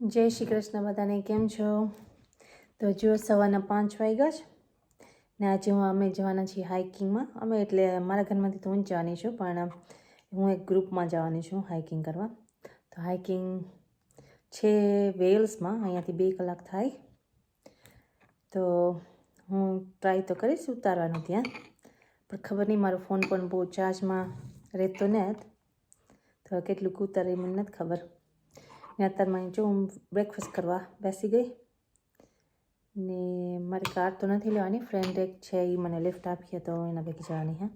જય શ્રી કૃષ્ણ બધાને, કેમ છો? તો જો સવારના પાંચ વાગ્યા છે ને આજે હું, અમે જવાના છીએ હાઇકિંગમાં. અમે એટલે મારા ઘરમાંથી તો હું જવાની છું, પણ હું એક ગ્રુપમાં જવાની છું હાઇકિંગ કરવા. તો હાઇકિંગ છે વેલ્સમાં, અહીંયાથી બે કલાક થાય. તો હું ટ્રાય તો કરીશ ઉતારવાનું ત્યાં પણ ખબર નહીં, મારો ફોન પણ બહુ ચાર્જમાં રહેતો ને તો કેટલું ઉતારે મને નથી ખબર. ને અત્યારમાં જો હું બ્રેકફાસ્ટ કરવા બેસી ગઈ ને મારી કાર તો નથી લેવાની ફ્રેન્ડ એક છે એ મને લિફ્ટ આપીએ તો એના ભેગી જવાની હે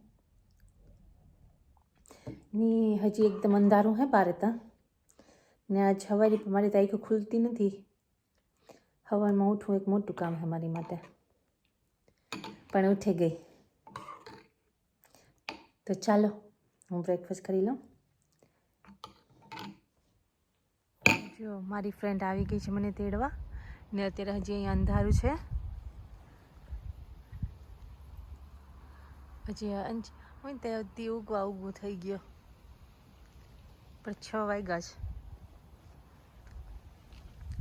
ને હજી એકદમ અંધારું હે બારે ત્યાં ને આજ હવારી મારી તો આંખો ખુલતી નથી સવારમાં ઉઠવું એક મોટું કામ છે મારી માટે પણ ઉઠી ગઈ તો ચાલો હું બ્રેકફાસ્ટ કરી લઉં જો મારી ફ્રેન્ડ આવી ગઈ છે મને તેડવા. ને અત્યારે હજી અહીંયા અંધારું છે. હજી અંજ હોય ને ત્યાંથી ઉગવા ઉગવું થઈ ગયો. પણ છ વાગ્યા છે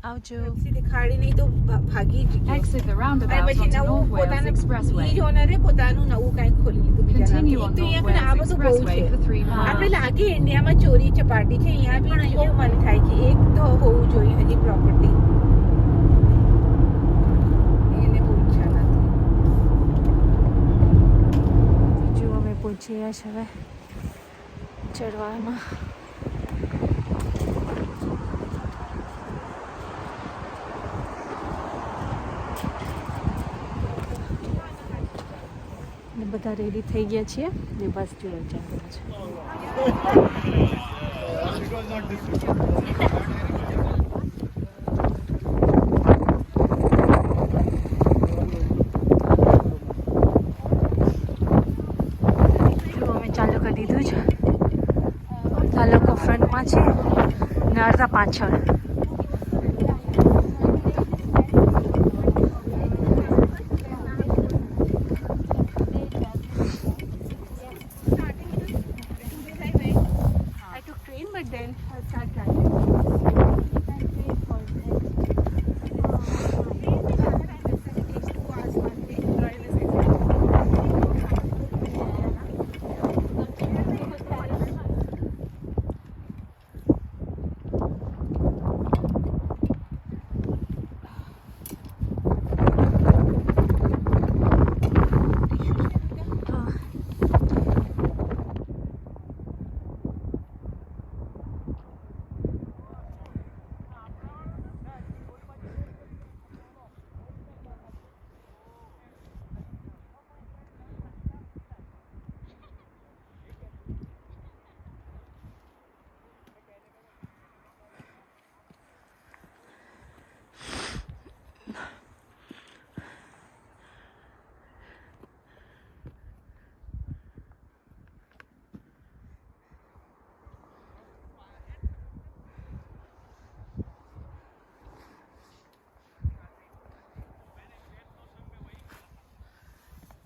આવજો. સીધી ખાડી નહીં તો ભાગી. Exit the અને roundabout પછી નવું પોતાનું એક્સપ્રેસવે ઈ ઓનરે પોતાનું નવું કંઈક ખોલી લીધું બીજા તો અહીંયા પણ આ બધું બહુ છે. આપણે લાગે ઇન્ડિયામાં ચોરી ચપાટી છે અહીંયા પણ બહુ મન થાય કે એક તો હોવું જોઈએ હજી પ્રોપર્ટી પહોંચી ગયા છે હવે ચડવામાં. બધા રેડી થઈ ગયા છીએ ને બસ જોડે ચાલુ છે દીધું છે. આ ફ્રન્ટમાં છે ને અડધા પાછળ.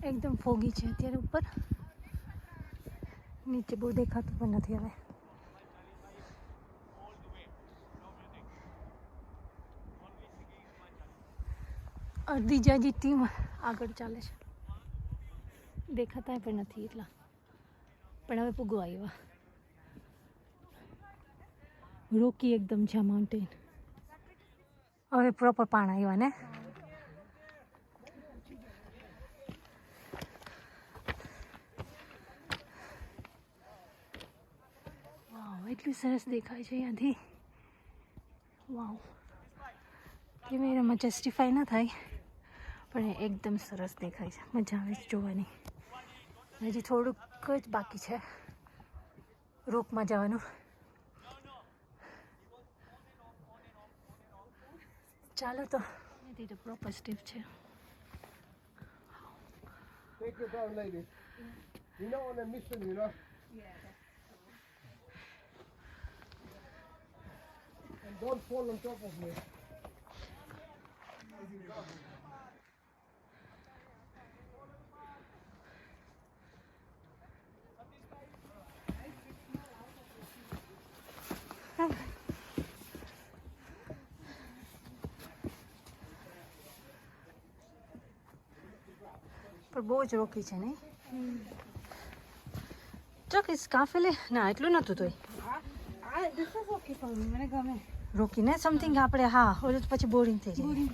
એકદમ ફોગી છે અત્યારે ઉપર. નીચે બહુ દેખાતું પણ નથી હવે. અડધી જાજી ટીમ આગળ ચાલે છે. દેખાતા પણ નથી એટલા. પણ હવે પૂગવા આવ્યા. રોકી એકદમ છે માઉન્ટેન હવે પ્રોપર પાણ આવ્યા ને? એટલું સરસ દેખાય છે અહીંયાથી. વાવ કેમેરામાં જસ્ટિફાય ના થાય પણ એકદમ સરસ દેખાય છે. મજા આવે છે જોવાની. હજી થોડુંક જ બાકી છે રોપમાં જવાનું. ચાલો તો. તો પ્રોપર સ્ટેપ છે. Take your time, lady. You know, on a mission, you know. And Don't fall on top of me. પણ બહુ જ રોકી છે ને ચોકીસ કાફેલે? ના, એટલું નતું તોય. રોકીને? સમથિંગ આપણે હા ઓલું પછી બોરિંગ થઈ જાય.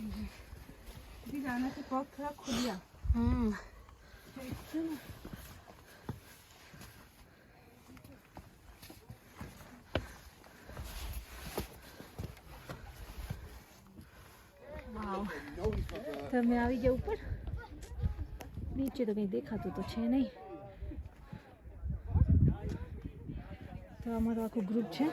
તમે આવી ગયા ઉપર? નીચે તો કંઈ દેખાતું તો છે નહીં. તો અમારું આખું ગ્રુપ છે.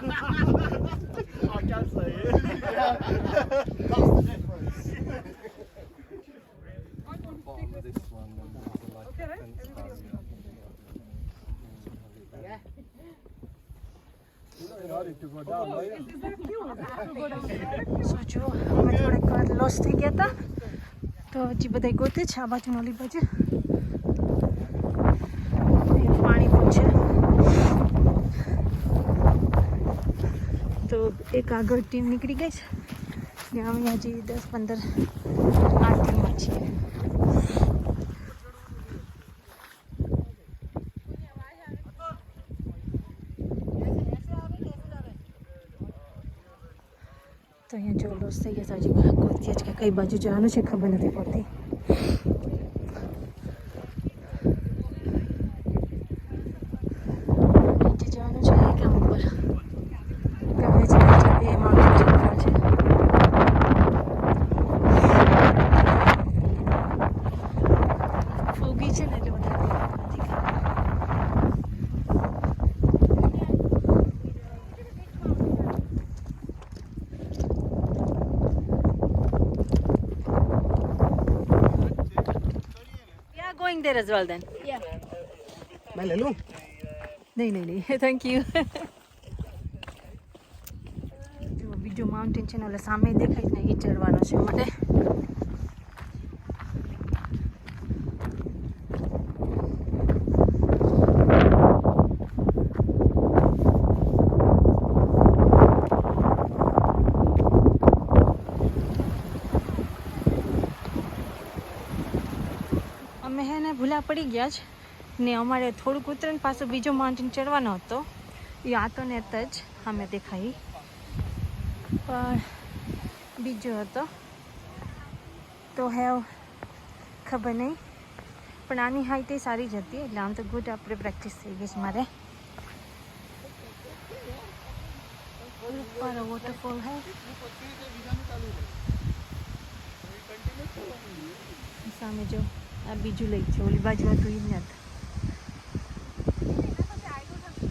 I can say it. That's the difference. Bottom of this one, then there's like, fence go down later. જો અમે થોડીક વાર લોસ થઈ ગયા હતા તો હજી બધા ગોતે છે આ બાજુ નોલી બાજુ પાણી પણ છે તો એક આગળ ટીમ નીકળી ગઈ છે. ને અમે હજી દસ પંદર આ ટીમમાં છીએ. તો અહીંયા જો લોસ થઈ ગયા હજી ગોતીએ જ કે કઈ બાજુ જવાનું છે, ખબર નથી પડતી નીચે જવાનું છે કે આમ ઉપર ગમે છે નીચે બે માણસો જવાના છે ફોગી છે ને એટલે વધારે નથી ખબર right there as well then? Yeah. Malalo. No, no, no. Thank you. બીજું માઉન્ટેન છે ને એટલે સામે દેખાય જ નહીં એ ચડવાનો છે મને અમે હે ને ભૂલા પડી ગયા જ. ને અમારે થોડુંક ઉતરીને પાછો બીજો માઉન્ટેન ચડવાનો હતો. એ આ તો ને જ અમે દેખાઈ. પણ બીજો હતો. તો હેવ ખબર નહીં. પણ આની હાઈટ એ સારી જ હતી, એટલે આમ તો ગુડ આપણે પ્રેક્ટિસ થઈ ગઈ છે મારે. વોટરફોલ હે. સામે જો. આ બીજું લઈ છે ઓલી બાજુ હતું એ જ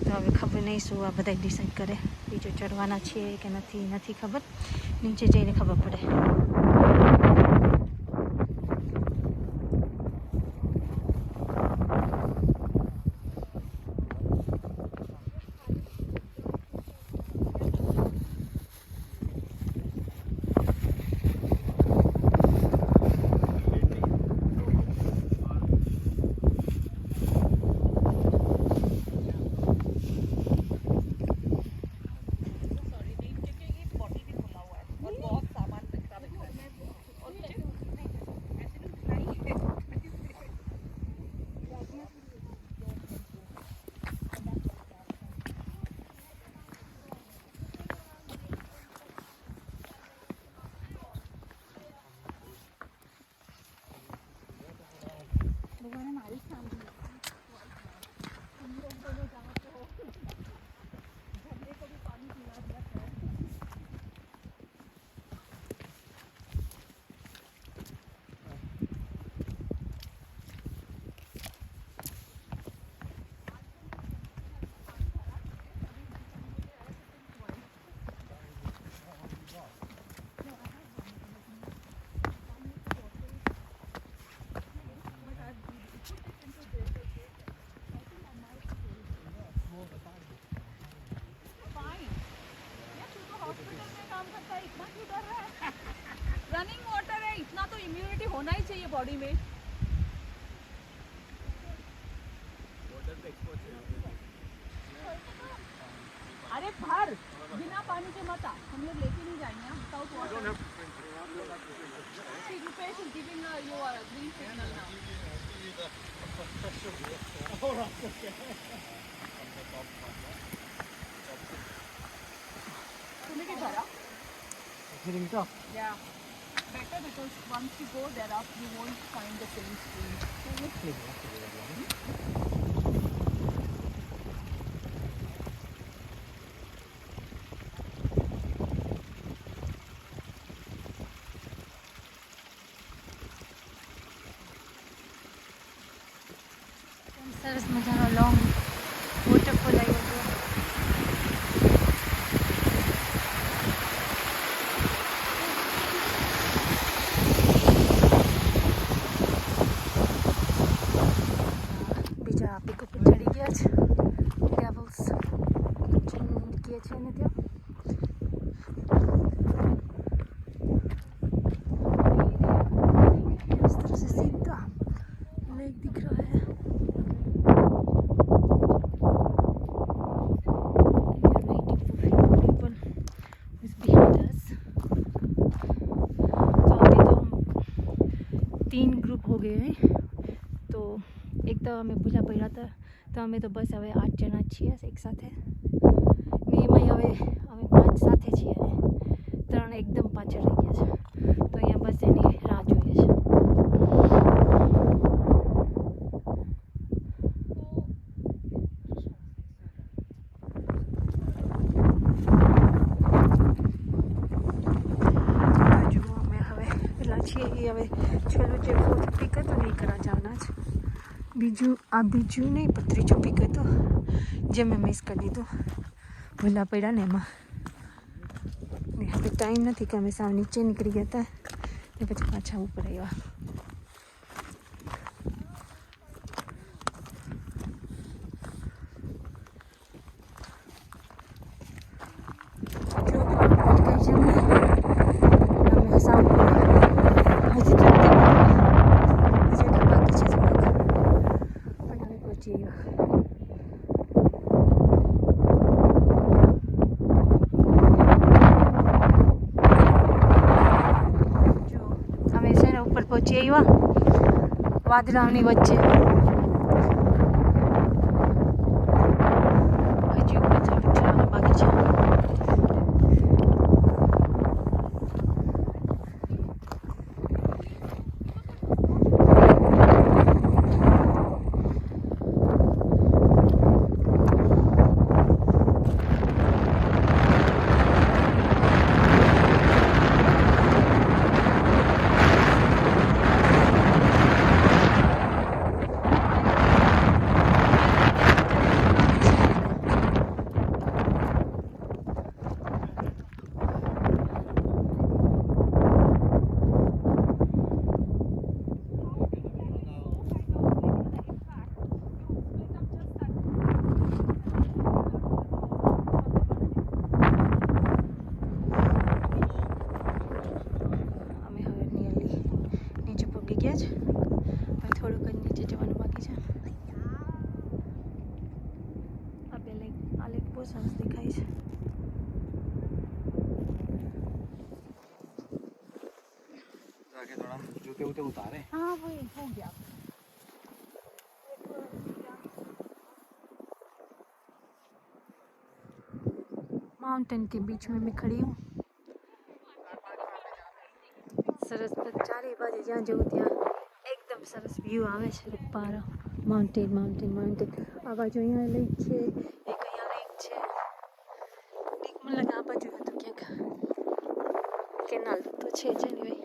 તો હવે ખબર નહીં શું આ બધા ડિસાઈડ કરે, બીજો ચડવાના છે કે નથી નથી ખબર. નીચે જઈને ખબર પડે. बॉडी में अरे भर बिना पानी के मत आ हम लोग लेके नहीं जाएंगे without water Rupesh is giving uh, you a green signal now तुम्हें क्या भरा Yeah. Better because once you go there up, you won't find the same stream. तीन ग्रुप eh. हो गए हैं। तो एक तो हमें बुझा पड़ रहा था तो, तो हमें तो बस अब आठ जना अच्छी है, एक साथ है। ને હવે અમે પાંચ સાથે છીએ અને ત્રણ એકદમ પાછળ રહી ગયા છે. તો અહીંયા બસ એની રાહ જોઈએ છે. છેલ્લું જે ફોર્થ પિક હતું ને એ કરવા જવાના છે. બીજું, આ બીજું નહીં, પણ ત્રીજું પીક હતું જે મેં મિસ કરી દીધું. ભૂલા પડ્યા ને એમાં હવે ટાઈમ નથી કે અમે સાવ નીચે નીકળી ગયા હતા ને પછી પાછા ઉપર આવ્યા Thank અટકાઈ છે ને અમે સાવ હજી તો નથી પહોંચ્યા. હજી તો બાકી છે થોડુંક પણ હવે પહોંચી ગયા જો અમે છે ને ઉપર પહોંચી આવ્યા વાદળાઓની વચ્ચે. जाके थोड़ा जूते वूते उतारे हाँ वही हो गया माउंटेन के बीच में मैं खड़ी हूँ સરસ તો ચારે બાજુ જ્યાં જવું ત્યાં એકદમ સરસ વ્યૂ આવે છે રૂપારો માઉન્ટેન માઉન્ટેન માઉન્ટેન આ બાજુ અહીંયા લેક છે એક અહીંયા લેક છે એક મને લાગે આ બાજુ હતું ક્યાંક કેનાલ તો છે જ anyway.